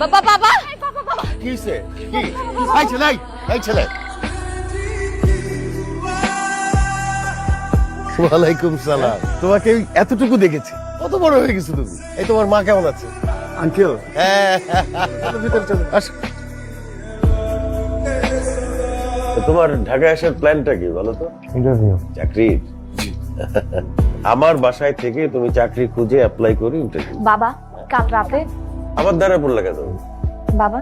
বাবা বাবা কি হয়েছে কি? এই ছেলে এই, এই ছেলে। ওয়ালাইকুম সালাম। তোমাকে এতটুকু দেখেছি। কত বড় হয়ে গেছো তুমি? এই তোমার মা কেমন আছে? আঙ্কেল। হ্যাঁ। ভিতরে চলো। আসো। তোমার ঢাকায় আসার প্ল্যানটা কি বলো তো? ইন্টারভিউ চাকরির আমার বাসায় থেকে তুমি চাকরি খুঁজে অ্যাপ্লাই করি ইন্টারভিউ বাবা কাল রাতে আমার দ্বারা পড়লে কেন বাবা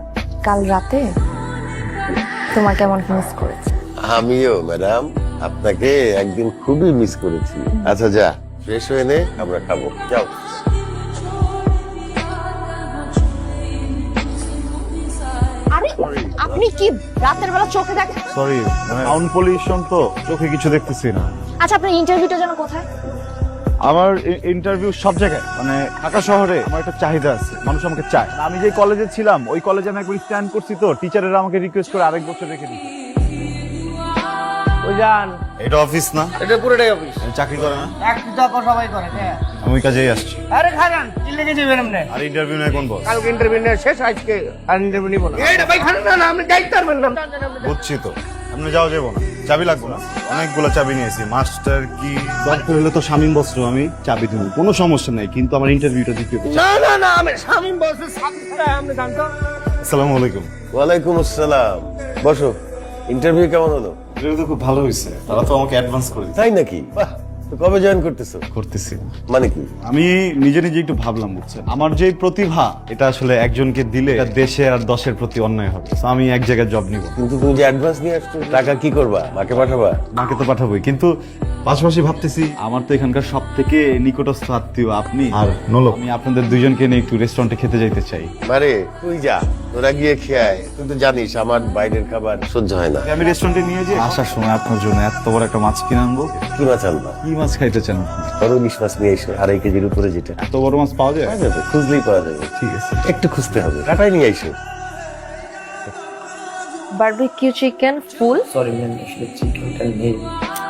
কাল রাতে তোমার কেমন মিস করেছি। আমিও ম্যাডাম আপনাকে একদিন খুবই মিস করেছি। আচ্ছা যা ফ্রেশ হয়ে নে আমরা খাব। যাও। আরে আপনি কি রাতের বেলা চোখে দেখেন? সরি মানে সাউন্ড পলিউশন তো চোখে কিছু দেখতেছি না। আচ্ছা আপনার ইন্টারভিউটা যেন কোথায়? আমার ইন্টারভিউ সব জায়গায় মানে ঢাকা শহরে আমার একটা চাহিদা আছে মানুষ আমাকে চায়। আমি যে কলেজে ছিলাম ওই কলেজে আমি একবার স্ট্যান্ড করছি তো টিচারেরা আমাকে রিকোয়েস্ট করে আরেক বছর রেখে দিচ্ছে ওই যান। এটা অফিস না? এটা পুরোটাই অফিস চাকরি করে না। চাকরি তো এখন সবাই করে হ্যাঁ। আমি কাজেই আসছি। আরে কি ইন্টারভিউ নেই কোন বস কালকে ইন্টারভিউ শেষ আজকে আর ইন্টারভিউ নিব না এইটা ভাই খান না না যাইতে পারবেন না। বুঝছি তো। আপনি যাও যাব না। চাবি লাগবো না। অনেকগুলো চাবি নিয়েছি। মাস্টার কি? দরকার হলে তো শামীম বস্ত্র আমি চাবি দিব। কোনো সমস্যা নাই কিন্তু আমার ইন্টারভিউটা দিতে হবে। না না না আমি শামিম বস্ত্র আপনি জানতো আসসালামু আলাইকুম। ওয়ালাইকুম আসসালাম। বসো ইন্টারভিউ কেমন হলো? ইন্টারভিউ তো খুব ভালো হয়েছে। তারা তো আমাকে অ্যাডভান্স করে তাই নাকি? বাহ। কবে জয়েন করতেছো? করতেছি। মানে কি? আমি নিজে নিজে একটু ভাবলাম বুঝছেন? আমার যে প্রতিভা এটা আসলে একজনকে দিলে এটা দেশে আর দশের প্রতি অন্যায় হবে। So আমি এক জায়গায় জব নিব। কিন্তু তুমি যে অ্যাডভান্স নিয়ে আসছো টাকা কি করবা? মাকে পাঠাবা? মাকে তো পাঠাবোই কিন্তু পাশাপাশি ভাবতেছি আমার তো এখানকার সব থেকে নিকটস্থ আত্মীয় আপনি। আর নলো আমি আপনাদের দুইজনকে নিয়ে একটু রেস্টুরেন্টে খেতে যাইতে চাই। মারে তুই যা তোরা গিয়ে খেয়ায়। তুই তো জানিস আমার বাইরের খাবার সহ্য হয় না। আমি রেস্টুরেন্টে নিয়ে যাই। আসার সময় আপনার জন্য এত বড় একটা মাছ কিনে আনব। কি মাছ আনবা? কি মাছ খাইতে চান? বড় ইলিশ মাছ নিয়ে এসো আড়াই কেজির উপরে যেটা। এত বড় মাছ পাওয়া যায়? পাওয়া যাবে খুঁজলেই পাওয়া যাবে। ঠিক আছে। একটু খুঁজতে হবে টাটাই নিয়ে আইসো barbecue chicken full. Sorry ma'am আসলে চিকেনটা নেই।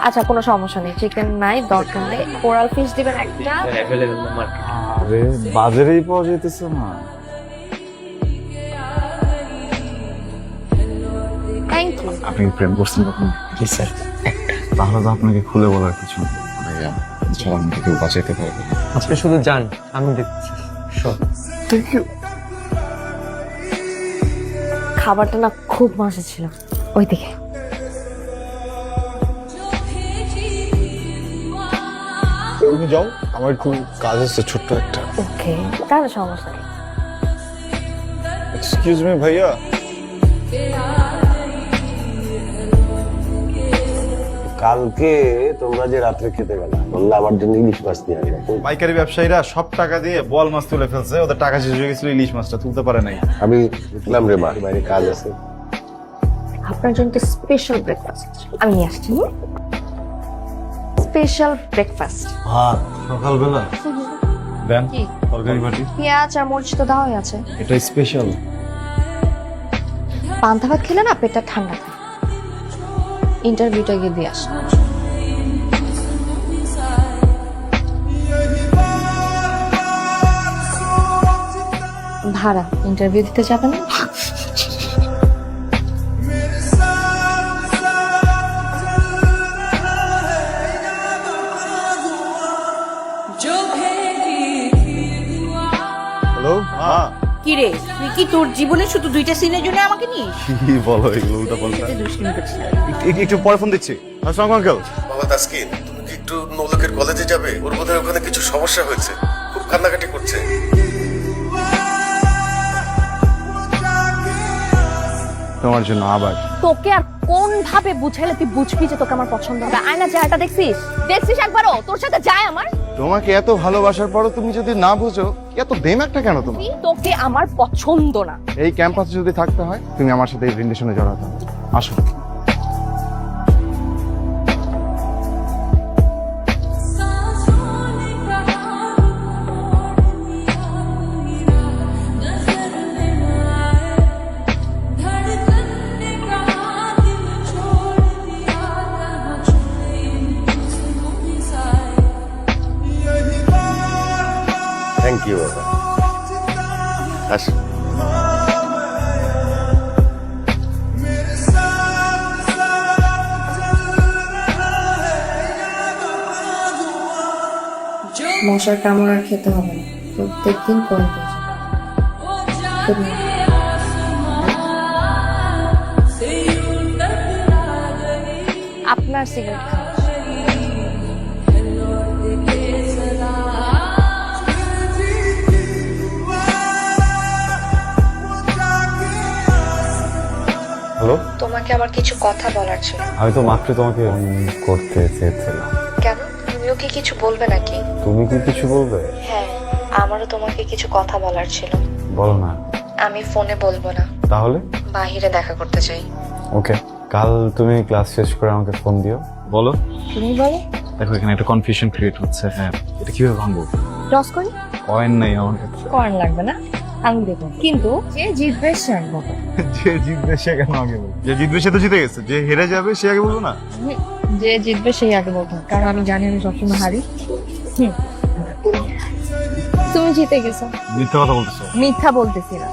আচ্ছা কোনো সমস্যা নেই চিকেন নাই দরকার নেই। কোরাল ফিশ দিবেন একটা। অ্যাভেলেবল না মার্কেট আরে বাজারেই পাওয়া যাইতেছে না। থ্যাংক ইউ আপনি প্রেম করছেন কখন? জি স্যার তাহলে তো আপনাকে খুলে বলার কিছু নেই। ভাইয়া ছাড়া আমাকে কেউ বাঁচাইতে পারবে না। আপনি শুধু যান আমি দেখছি। সব থ্যাংক ইউ খাবারটা না খুব মজা ছিল। ওইদিকে তুমি যাও আমার একটু কাজ আছে ছোট্ট একটা। ওকে তাহলে সমস্যা নেই। এক্সকিউজ মি ভাইয়া। কালকে তোমরা যে রাত্রে খেতে গেলা বললে আমার জন্য ইলিশ মাছ নিয়ে আসবে। পাইকারি ব্যবসায়ীরা সব টাকা দিয়ে বল মাছ তুলে ফেলছে ওদের টাকা শেষ হয়ে গেছিল ইলিশ মাছটা তুলতে পারে নাই। আমি দেখলাম রে মা বাইরে কাজ আছে। আপনার জন্য স্পেশাল ব্রেকফাস্ট আমি নিয়ে আসছি স্পেশাল ব্রেকফাস্ট ভাত সকালবেলা। দেন তরকারি বাটি। পেঁয়াজ আর মরিচ তো দেওয়াই আছে। এটা স্পেশাল পান্তা ভাত খেলে না পেটটা ঠান্ডা থাকে। ইন্টারভিউটা গিয়ে দিয়ে আসি। ভাড়া ইন্টারভিউ দিতে যাবে না? হ্যালো হ্যাঁ কি রে তুই কি তোর জীবনে শুধু দুইটা সিনের জন্য আমাকে নিস? কি বলো এগুলো উল্টা পাল্টা একটু- একটু পরে ফোন দিচ্ছি। আসসালামু আঙ্কেল। বাবা তাসকিন তুমি কি একটু নৌলকের কলেজে যাবে? ওর বোধহয় ওখানে কিছু সমস্যা হয়েছে। খুব কান্নাকাটি করছে। তোমার জন্য আবার। তোকে আর কোন ভাবে বুঝাইলে তুই বুঝবি যে তোকে আমার পছন্দ হবে? আয়না চেহারাটা দেখছিস? দেখছিস একবারও? তোর সাথে যায় আমার? তোমাকে এত ভালোবাসার পরও তুমি যদি না বুঝো এত দেমাকটা কেন তুমি? তোকে আমার পছন্দ না। এই ক্যাম্পাসে যদি থাকতে হয় তুমি আমার সাথে এই রিলেশনে জড়াতে আসো। থ্যাংক ইউ বাবা আস মশার কামড় আর খেতে হবে না। প্রত্যেক দিন আপনার সিগারেট হ্যালো? তোমাকে আমার কিছু কথা বলার ছিল। আমি তো মাত্র তোমাকে করতে চেয়েছিলাম। কেন? তুমিও কি কিছু বলবে নাকি? তুমি কি কিছু বলবে? হ্যাঁ আমারও তোমাকে কিছু কথা বলার ছিল। বলো না। আমি ফোনে বলব না। তাহলে? বাহিরে দেখা করতে চাই। ওকে কাল তুমি ক্লাস শেষ করে আমাকে ফোন দিও। বলো। তুমি বলো। দেখো এখানে একটা কনফিউশন ক্রিয়েট হচ্ছে। হ্যাঁ এটা কীভাবে ভাঙবো? টস করি? কয়েন নেই আমার কাছে। করেন লাগবে না? আমি দেখুন কিন্তু যে জিতবে সে আগে বলবে। যে জিতবে সে কেন আগে বলব? যে জিতবে সে তো জিতে গেছে। যে হেরে যাবে সে আগে বলব না? যে জিতবে সেই আগে বলব। কারণ আমি জানি আমি সবসময় হারি। তুমি জিতে গেছো। মিথ্যা কথা বলতেছো। মিথ্যা বলতেছি না।